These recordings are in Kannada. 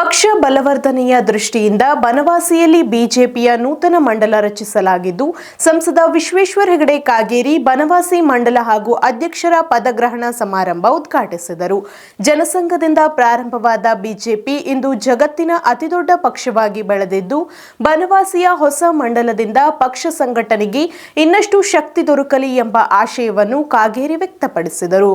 ಪಕ್ಷ ಬಲವರ್ಧನೆಯ ದೃಷ್ಟಿಯಿಂದ ಬನವಾಸಿಯಲ್ಲಿ ಬಿಜೆಪಿಯ ನೂತನ ಮಂಡಲ ರಚಿಸಲಾಗಿದ್ದು, ಸಂಸದ ವಿಶ್ವೇಶ್ವರ ಹೆಗಡೆ ಕಾಗೇರಿ, ಬನವಾಸಿ ಮಂಡಲ ಹಾಗೂ ಅಧ್ಯಕ್ಷರ ಪದಗ್ರಹಣ ಸಮಾರಂಭ ಉದ್ಘಾಟಿಸಿದರು. ಜನಸಂಘದಿಂದ ಪ್ರಾರಂಭವಾದ ಬಿಜೆಪಿ ಇಂದು ಜಗತ್ತಿನ ಅತಿದೊಡ್ಡ ಪಕ್ಷವಾಗಿ ಬೆಳೆದಿದ್ದು, ಬನವಾಸಿಯ ಹೊಸ ಮಂಡಲದಿಂದ ಪಕ್ಷ ಸಂಘಟನೆಗೆ ಇನ್ನಷ್ಟು ಶಕ್ತಿ ದೊರಕಲಿ ಎಂಬ ಆಶಯವನ್ನು ಕಾಗೇರಿ ವ್ಯಕ್ತಪಡಿಸಿದರು.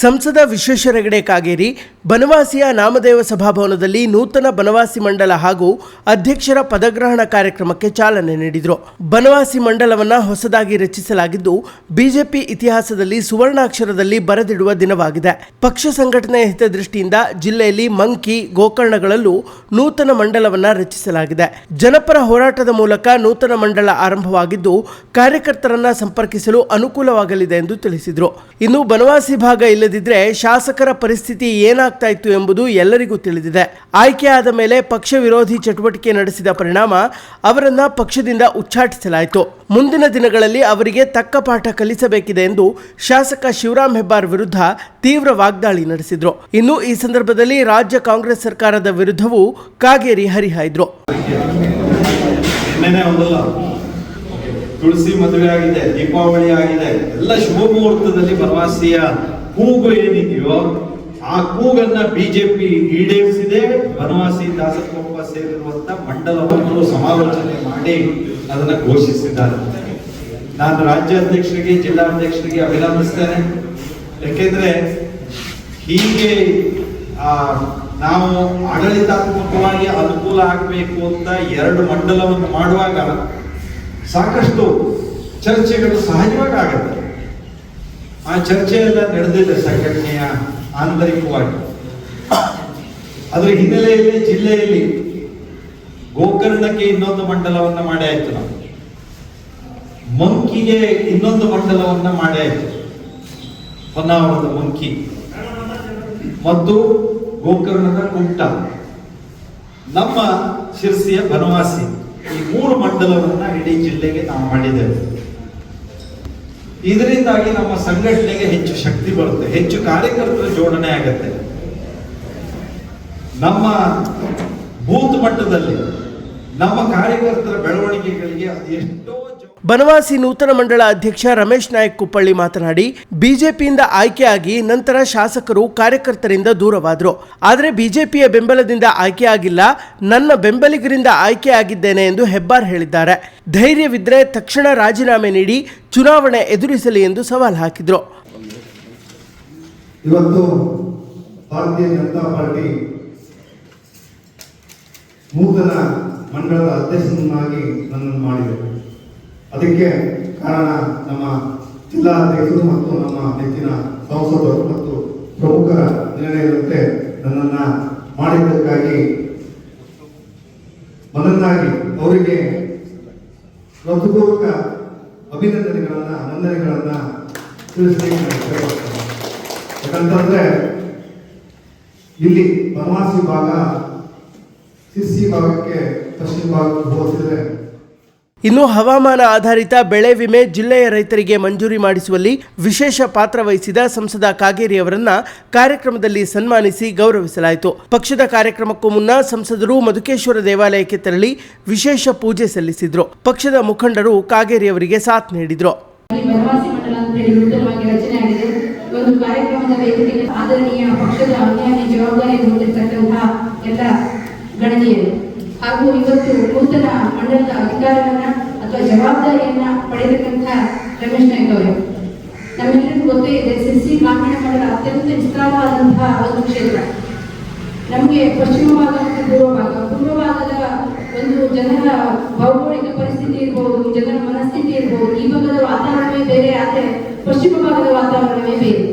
ಸಂಸದ ವಿಶ್ವೇಶ್ವರ ಹೆಗಡೆ ಕಾಗೇರಿ, ಬನವಾಸಿಯ ನಾಮದೇವ ಸಭಾಭವನದಲ್ಲಿ ನೂತನ ಬನವಾಸಿ ಮಂಡಲ ಹಾಗೂ ಅಧ್ಯಕ್ಷರ ಪದಗ್ರಹಣ ಕಾರ್ಯಕ್ರಮಕ್ಕೆ ಚಾಲನೆ ನೀಡಿದರು. ಬನವಾಸಿ ಮಂಡಲವನ್ನ ಹೊಸದಾಗಿ ರಚಿಸಲಾಗಿದ್ದು, ಬಿಜೆಪಿ ಇತಿಹಾಸದಲ್ಲಿ ಸುವರ್ಣಾಕ್ಷರದಲ್ಲಿ ಬರೆದಿಡುವ ದಿನವಾಗಿದೆ. ಪಕ್ಷ ಸಂಘಟನೆಯ ಹಿತದೃಷ್ಟಿಯಿಂದ ಜಿಲ್ಲೆಯಲ್ಲಿ ಮಂಕಿ, ಗೋಕರ್ಣಗಳಲ್ಲೂ ನೂತನ ಮಂಡಲವನ್ನ ರಚಿಸಲಾಗಿದೆ. ಜನಪರ ಹೋರಾಟದ ಮೂಲಕ ನೂತನ ಮಂಡಲ ಆರಂಭವಾಗಿದ್ದು, ಕಾರ್ಯಕರ್ತರನ್ನ ಸಂಪರ್ಕಿಸಲು ಅನುಕೂಲವಾಗಲಿದೆ ಎಂದು ತಿಳಿಸಿದರು. ಇನ್ನು ಬನವಾಸಿ ಭಾಗ ಇಲ್ಲದಿದ್ರೆ ಶಾಸಕರ ಪರಿಸ್ಥಿತಿ ಏನಾಗ್ತಾ ಇತ್ತು ಎಂಬುದು ಎಲ್ಲರಿಗೂ ತಿಳಿದಿದೆ. ಆಯ್ಕೆಯಾದ ಮೇಲೆ ಪಕ್ಷ ವಿರೋಧಿ ಚಟುವಟಿಕೆ ನಡೆಸಿದ ಪರಿಣಾಮ ಅವರನ್ನ ಪಕ್ಷದಿಂದ ಉಚ್ಚಾಟಿಸಲಾಯಿತು. ಮುಂದಿನ ದಿನಗಳಲ್ಲಿ ಅವರಿಗೆ ತಕ್ಕ ಪಾಠ ಕಲಿಸಬೇಕಿದೆ ಎಂದು ಶಾಸಕ ಶಿವರಾಮ್ ಹೆಬ್ಬಾರ್ ವಿರುದ್ಧ ತೀವ್ರ ವಾಗ್ದಾಳಿ ನಡೆಸಿದ್ರು. ಇನ್ನು ಈ ಸಂದರ್ಭದಲ್ಲಿ ರಾಜ್ಯ ಕಾಂಗ್ರೆಸ್ ಸರ್ಕಾರದ ವಿರುದ್ಧವೂ ಕಾಗೇರಿ ಹರಿಹಾಯ್ದ್ರು. ತುಳಸಿ ಮದುವೆ ಆಗಿದೆ, ದೀಪಾವಳಿ ಆಗಿದೆ. ಎಲ್ಲ ಶುಭ ಮುಹೂರ್ತದಲ್ಲಿ ಬನವಾಸಿಯ ಕೂಗು ಏನಿದೆಯೋ ಆ ಕೂಗನ್ನ ಬಿಜೆಪಿ ಈಡೇರಿಸಿದೆ, ಬನವಾಸಿ ದಾಸಕೊಪ್ಪ ಸೇರಿರುವಂತ ಮಂಡಲವನ್ನು ಸಮಾಲೋಚನೆ ಮಾಡಿ ಅದನ್ನ ಘೋಷಿಸಿದ್ದಾರೆ. ನಾನು ರಾಜ್ಯಾಧ್ಯಕ್ಷರಿಗೆ, ಜಿಲ್ಲಾಧ್ಯಕ್ಷರಿಗೆ ಅಭಿನಂದಿಸ್ತೇನೆ. ಯಾಕೆಂದ್ರೆ ಹೀಗೆ ನಾವು ಆಡಳಿತಾತ್ಮಕವಾಗಿ ಅನುಕೂಲ ಆಗಬೇಕು ಅಂತ ಎರಡು ಮಂಡಲವನ್ನು ಮಾಡುವಾಗ ಸಾಕಷ್ಟು ಚರ್ಚೆಗಳು ಸಹಜವಾಗಿ ಆಗುತ್ತೆ. ಆ ಚರ್ಚೆ ಎಲ್ಲ ನಡೆದಿದೆ ಸಂಘಟನೆಯ ಆಂತರಿಕವಾಗಿ. ಅದರ ಹಿನ್ನೆಲೆಯಲ್ಲಿ ಜಿಲ್ಲೆಯಲ್ಲಿ ಗೋಕರ್ಣಕ್ಕೆ ಇನ್ನೊಂದು ಮಂಡಲವನ್ನ ಮಾಡಿ ಆಯ್ತು ನಾವು. ಮಂಕಿಗೆ ಇನ್ನೊಂದು ಮಂಡಲವನ್ನ ಮಾಡಿ ಆಯ್ತು. ಹೊನ್ನಾವರದ ಮಂಕಿ. ಮತ್ತು ಗೋಕರ್ಣದ ಕುಂಟ ನಮ್ಮ ಶಿರ್ಸಿಯ ಬನವಾಸಿ. ಈ ಮೂರು ಮಂಡಲವನ್ನ ಇಡೀ ಜಿಲ್ಲೆಗೆ ನಾವು ಮಾಡಿದ್ದೇವೆ. ಇದರಿಂದಾಗಿ ನಮ್ಮ ಸಂಘಟನೆಗೆ ಹೆಚ್ಚು ಶಕ್ತಿ ಬರುತ್ತೆ ಹೆಚ್ಚು ಕಾರ್ಯಕರ್ತರ ಜೋಡಣೆ ಆಗುತ್ತೆ. ನಮ್ಮ ಬೂತ್ ಮಟ್ಟದಲ್ಲಿ ನಮ್ಮ ಕಾರ್ಯಕರ್ತರ ಬೆಳವಣಿಗೆಗಳಿಗೆ ಎಷ್ಟೋ ಬನವಾಸಿ ನೂತನ ಮಂಡಳ ಅಧ್ಯಕ್ಷ ರಮೇಶ್ ನಾಯಕ್ ಕುಪ್ಪಳ್ಳಿ ಮಾತನಾಡಿ ಬಿಜೆಪಿಯಿಂದ ಆಯ್ಕೆಯಾಗಿ ನಂತರ ಶಾಸಕರು ಕಾರ್ಯಕರ್ತರಿಂದ ದೂರವಾದರು. ಆದರೆ ಬಿಜೆಪಿಯ ಬೆಂಬಲದಿಂದ ಆಯ್ಕೆಯಾಗಿಲ್ಲ ನನ್ನ ಬೆಂಬಲಿಗರಿಂದ ಆಯ್ಕೆಯಾಗಿದ್ದೇನೆ ಎಂದು ಹೆಬ್ಬಾರ್ ಹೇಳಿದ್ದಾರೆ. ಧೈರ್ಯವಿದ್ದರೆ ತಕ್ಷಣ ರಾಜೀನಾಮೆ ನೀಡಿ ಚುನಾವಣೆ ಎದುರಿಸಲಿ ಎಂದು ಸವಾಲು ಹಾಕಿದರು. ಇವತ್ತು ಭಾರತೀಯ ಜನತಾ ಪಾರ್ಟಿ ನೂತನ ಮಂಡಳದ ಅಧ್ಯಕ್ಷನನ್ನಾಗಿ ನನ್ನನ್ನು ಮಾಡಿದರು. ಅದಕ್ಕೆ ಕಾರಣ ನಮ್ಮ ಜಿಲ್ಲಾಧ್ಯಕ್ಷರು ಮತ್ತು ನಮ್ಮ ನೆಚ್ಚಿನ ಸಂಸದರು ಮತ್ತು ಪ್ರಮುಖರ ನಿರ್ಣಯದಂತೆ ನನ್ನನ್ನು ಮಾಡಿದ್ದಕ್ಕಾಗಿ ಮೊದಲನಾಗಿ ಅವರಿಗೆ ಹೃದಯಪೂರ್ವಕ ಅಭಿನಂದನೆಗಳನ್ನು, ವಂದನೆಗಳನ್ನು ತಿಳಿಸಲಿಕ್ಕೆ ಯಾಕಂತಂದ್ರೆ ಇಲ್ಲಿ ಬನವಾಸಿ ಭಾಗ ಸಿಸಿ ಭಾಗಕ್ಕೆ ಇನ್ನು ಹವಾಮಾನ ಆಧಾರಿತ ಬೆಳೆ ವಿಮೆ ಜಿಲ್ಲೆಯ ರೈತರಿಗೆ ಮಂಜೂರಿ ಮಾಡಿಸುವಲ್ಲಿ ವಿಶೇಷ ಪಾತ್ರ ವಹಿಸಿದ ಸಂಸದ ಕಾಗೇರಿ ಅವರನ್ನ ಕಾರ್ಯಕ್ರಮದಲ್ಲಿ ಸನ್ಮಾನಿಸಿ ಗೌರವಿಸಲಾಯಿತು. ಪಕ್ಷದ ಕಾರ್ಯಕ್ರಮಕ್ಕೂ ಮುನ್ನ ಸಂಸದರು ಮಧುಕೇಶ್ವರ ದೇವಾಲಯಕ್ಕೆ ತೆರಳಿ ವಿಶೇಷ ಪೂಜೆ ಸಲ್ಲಿಸಿದ್ರು. ಪಕ್ಷದ ಮುಖಂಡರು ಕಾಗೇರಿ ಅವರಿಗೆ ಸಾಥ್ ನೀಡಿದ್ರು. ಗಣನೀಯರು. ಹಾಗೂ ಇವತ್ತು ನೂತನ ಮಂಡಲದ ಅಧಿಕಾರವನ್ನ ಅಥವಾ ಜವಾಬ್ದಾರಿಯನ್ನ ಪಡೆದಿರ್ತಕ್ಕಂತಹ ರಮೇಶ್ ನಾಯ್ಕ ಅವರು. ನಮ್ಮೆಲ್ಲರಿಗೂ ಗೊತ್ತೇ ಇದೆ ಸಿಸಿ ಗ್ರಾಮೀಣ ಮಂಡಲ ಅತ್ಯಂತ ವಿಸ್ತಾರವಾದಂತಹ ಒಂದು ಕ್ಷೇತ್ರ. ನಮಗೆ ಪಶ್ಚಿಮ ಭಾಗ ಮತ್ತು ಪೂರ್ವ ಭಾಗ ಪೂರ್ವ ಭಾಗದ ಒಂದು ಜನರ ಭೌಗೋಳಿಕ ಪರಿಸ್ಥಿತಿ ಇರ್ಬೋದು, ಜನರ ಮನಸ್ಥಿತಿ ಇರ್ಬೋದು, ಈ ಭಾಗದ ವಾತಾವರಣವೇ ಬೇರೆ, ಆದರೆ ಪಶ್ಚಿಮ ಭಾಗದ ವಾತಾವರಣವೇ ಬೇರೆ.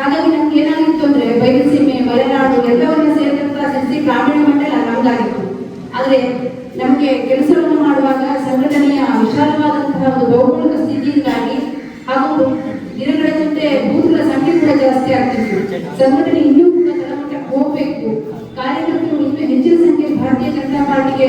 ಹಾಗಾಗಿ ನಮ್ಗೆ ಪ್ರಯತ್ನಿಸಿ ಸಹೋದರಿ ಇನ್ನೂ ಕೂಡ ಹೋಗಬೇಕು ಕಾರ್ಯಕ್ರಮಗಳು ಹೆಚ್ಚಿನ ಸಂಖ್ಯೆ ಭಾರತೀಯ ಜನತಾ ಪಾರ್ಟಿಗೆ